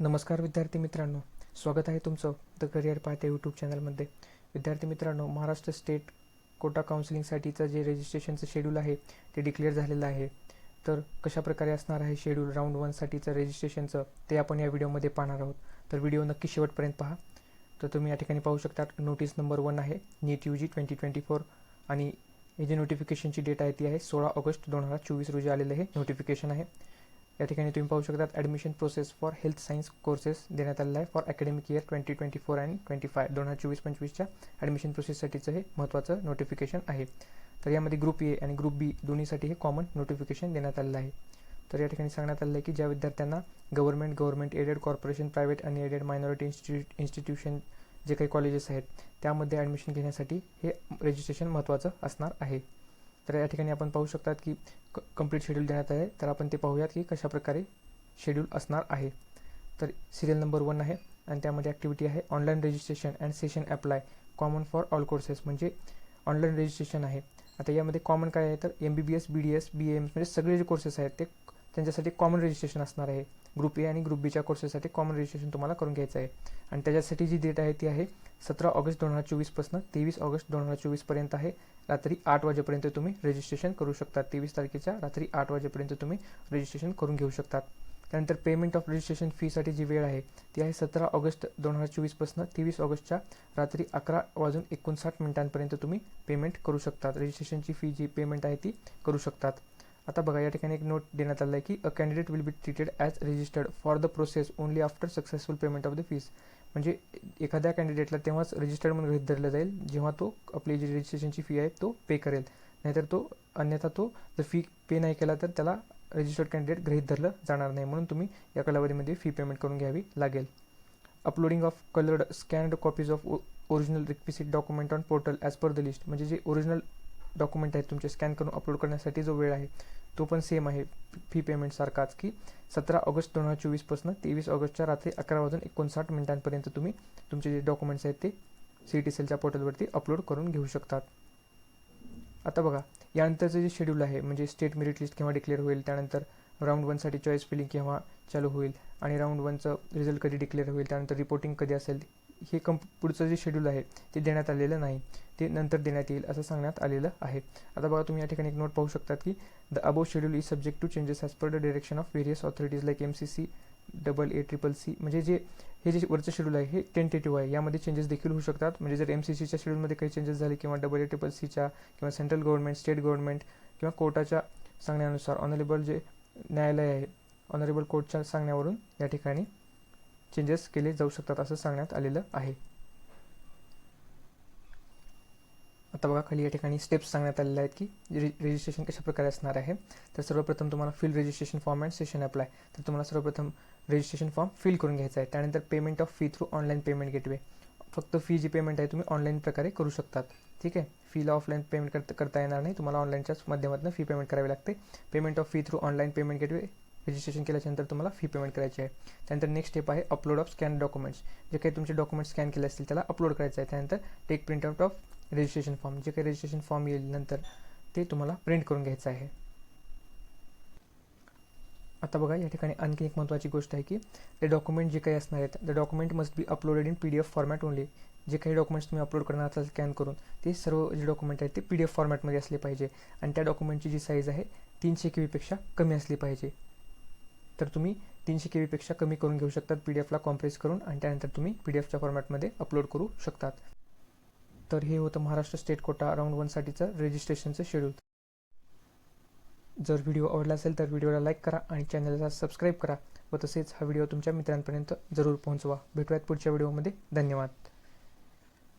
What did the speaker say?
नमस्कार विद्यार्थी मित्रांनो. स्वागत आहे तुमचं द करिअर पाहते यूट्यूब चॅनलमध्ये. विद्यार्थी मित्रांनो महाराष्ट्र स्टेट कोटा काउन्सिलिंगसाठीचं जे रजिस्ट्रेशनचं शेड्यूल आहे ते डिक्लेअर झालेलं आहे. तर कशा प्रकारे असणार आहे शेड्यूल राऊंड वनसाठीचं रजिस्ट्रेशनचं ते आपण या व्हिडिओमध्ये पाहणार आहोत. तर व्हिडिओ नक्की शेवटपर्यंत पहा. तर तुम्ही या ठिकाणी पाहू शकता नोटीस नंबर वन आहे NEET U G twenty twenty four आणि हे जे नोटिफिकेशनची डेट आहे ती आहे सोळा ऑगस्ट दोन हजार चोवीस रोजी आलेलं हे नोटिफिकेशन आहे. या ठिकाणी तुम्ही पाहू शकता admission process for health science courses देण्यात आलेला आहे for academic year twenty twenty four and twenty five दोन हजार चोवीस पंचवीसच्या ॲडमिशन प्रोसेससाठीचं हे महत्त्वाचं नोटिफिकेशन आहे. तर यामध्ये ग्रुप ए आणि ग्रुप बी दोन्हीसाठी हे कॉमन नोटिफिकेशन देण्यात आलेलं आहे. तर या ठिकाणी सांगण्यात आलं आहे की ज्या विद्यार्थ्यांना government government aided corporation private आणि एडेड मायनॉरिटी इन्स्टिट्यूट इन्स्टिट्यूशन जे काही कॉलेजेस आहेत त्यामध्ये ॲडमिशन घेण्यासाठी हे रजिस्ट्रेशन महत्त्वाचं असणार आहे. तर या ठिकाणी आपण पाहू शकतात की क कंप्लीट शेड्यूल देण्यात आहे. तर आपण ते पाहूयात की कशाप्रकारे शेड्यूल असणार आहे. तर सिरियल नंबर वन आहे आणि त्यामध्ये ॲक्टिव्हिटी आहे online registration and session apply common for all courses म्हणजे ऑनलाईन रजिस्ट्रेशन आहे. आता यामध्ये कॉमन काय आहे तर M B B S B D S B M म्हणजे सगळे जे कोर्सेस आहेत ते त्यांच्यासाठी कॉमन रजिस्ट्रेशन असणार आहे. ग्रुप ए आणि ग्रुप बीच्या कोर्सेससाठी कॉमन रजिस्ट्रेशन तुम्हाला करून घ्यायचं आहे. आणि त्याच्यासाठी जी डेट आहे ती आहे सतरा ऑगस्ट दोन हजार चोवीसपासून तेवीस ऑगस्ट दोन हजार चोवीसपर्यंत आहे. रात्री आठ वाजेपर्यंत तुम्ही रजिस्ट्रेशन करू शकता. तेवीस तारखेच्या रात्री आठ वाजेपर्यंत तुम्ही रजिस्ट्रेशन करून घेऊ शकतात त्यानंतर पेमेंट ऑफ रजिस्ट्रेशन फीसाठी जी वेळ आहे ती आहे सतरा ऑगस्ट दोन हजार चोवीसपासून तेवीस ऑगस्टच्या रात्री अकरा वाजून एकोणसाठ मिनिटांपर्यंत तुम्ही पेमेंट करू शकतात. रजिस्ट्रेशनची फी जी पेमेंट आहे ती करू शकतात. आता बघा या ठिकाणी एक नोट देण्यात आला आहे की a candidate will be treated as registered for the process only after successful payment of the fees म्हणजे एखाद्या कॅन्डिडेटला तेव्हाच रजिस्टर्ड म्हणून गृहित धरलं जाईल जेव्हा तो आपली जी रजिस्ट्रेशनची फी आहे तो पे करेल. नाहीतर तो अन्यथा तो जर फी पे नाही केला तर त्याला रजिस्टर्ड कॅन्डिडेट गृहीत धरलं जाणार नाही. म्हणून तुम्ही या कालावधीमध्ये फी पेमेंट करून घ्यावी लागेल. Uploading of coloured scanned copies of original requisite document on portal as per the list म्हणजे जे ओरिजिनल डॉक्युमेंट आहेत तुमचे स्कॅन करून अपलोड करण्यासाठी जो वेळ आहे तो पण सेम आहे. फी पेमेंटसारखाच की सतरा ऑगस्ट दोन हजार चोवीसपासून तेवीस ऑगस्टच्या रात्री अकरा वाजून एकोणसाठ मिनिटांपर्यंत तुम्ही तुमचे जे डॉक्युमेंट्स आहेत ते सी टी सेलच्या पोर्टलवरती अपलोड करून घेऊ शकतात. आता बघा यानंतरचं जे शेड्यूल आहे म्हणजे स्टेट मेरिट लिस्ट केव्हा डिक्लेअर होईल त्यानंतर राऊंड वनसाठी चॉईस फिलिंग केव्हा चालू होईल आणि राऊंड वनचं रिझल्ट कधी डिक्लेअर होईल त्यानंतर रिपोर्टिंग कधी असेल हे कंप पुढचं जे शेड्यूल आहे ते देण्यात आलेलं नाही. ते नंतर देण्यात येईल असं सांगण्यात आलेलं आहे. आता बघा तुम्ही या ठिकाणी एक नोट पाहू शकतात की the above schedule is subject to changes as per the direction of various authorities like M C C double A triple C म्हणजे जे हे जे वरचं शेड्यूल आहे हे टेंटेटिव्ह आहे. यामध्ये चेंजेस देखील होऊ शकतात. म्हणजे जर एम सी सीच्या शेड्यूलमध्ये काही चेंजेस झाले किंवा डबल ए ट्रिपल सीच्या किंवा सेंट्रल गव्हर्नमेंट स्टेट गव्हर्नमेंट किंवा कोर्टाच्या सांगण्यानुसार ऑनरेबल जे न्यायालय आहे ऑनरेबल कोर्टच्या सांगण्यावरून या ठिकाणी चेंजेस केले जाऊ शकतात असं सांगण्यात आलेलं आहे. आता बघा खाली या ठिकाणी स्टेप्स सांगण्यात आलेले आहेत की रि रजिस्ट्रेशन कशाप्रकारे असणार आहे. तर सर्वप्रथम तुम्हाला fill registration form and session apply तर तुम्हाला सर्वप्रथम रजिस्ट्रेशन फॉर्म फिल करून घ्यायचा आहे. त्यानंतर payment of fee through online payment gateway फक्त फी जी पेमेंट आहे तुम्ही ऑनलाईन प्रकारे करू शकतात. ठीक आहे? फीला ऑफलाईन पेमेंट करता करता येणार नाही. तुम्हाला ऑनलाईनच्याच माध्यमातून फी पेमेंट करावी लागते. Payment of fee through online payment gateway registration केल्याच्यानंतर तुम्हाला फी पेमेंट करायची आहे. त्यानंतर नेक्स्ट स्टेप आहे अपलोड ऑफ स्कॅन डॉक्युमेंट्स जे काही तुमचे डॉक्युमेंट्स स्कॅन केले असतील त्याला अपलोड करायचं आहे. त्यानंतर take print out of registration form जे काही रजिस्ट्रेशन फॉर्म येईल नंतर ते तुम्हाला प्रिंट करून घ्यायचं आहे. आता बघा या ठिकाणी आणखी एक महत्त्वाची गोष्ट आहे की ते डॉक्युमेंट जे काही असणार आहेत the document must be uploaded in P D F format only जे काही डॉक्युमेंट्स तुम्ही अपलोड करणार असाल स्कॅन करून ते सर्व जे डॉक्युमेंट आहेत ते पी डी एफ फॉर्मॅटमध्ये असले पाहिजे. आणि त्या डॉक्युमेंटची जी साईज आहे तीनशे के बीपेक्षा कमी असली पाहिजे. तर तुम्ही तीनशे के बीपेक्षा कमी करून घेऊ शकतात पी डी एफला कॉम्प्रेस करून आणि त्यानंतर तुम्ही पी डी एफच्या फॉर्मॅटमध्ये अपलोड करू शकतात. तर हे होतं महाराष्ट्र स्टेट कोटा राऊंड वनसाठीचं रजिस्ट्रेशनचं शेड्यूल जर व्हिडिओ आवडला असेल तर व्हिडिओला लाईक करा आणि चॅनलला सबस्क्राईब करा व तसेच हा व्हिडिओ तुमच्या मित्रांपर्यंत जरूर पोहोचवा. भेटूयात पुढच्या व्हिडिओमध्ये धन्यवाद.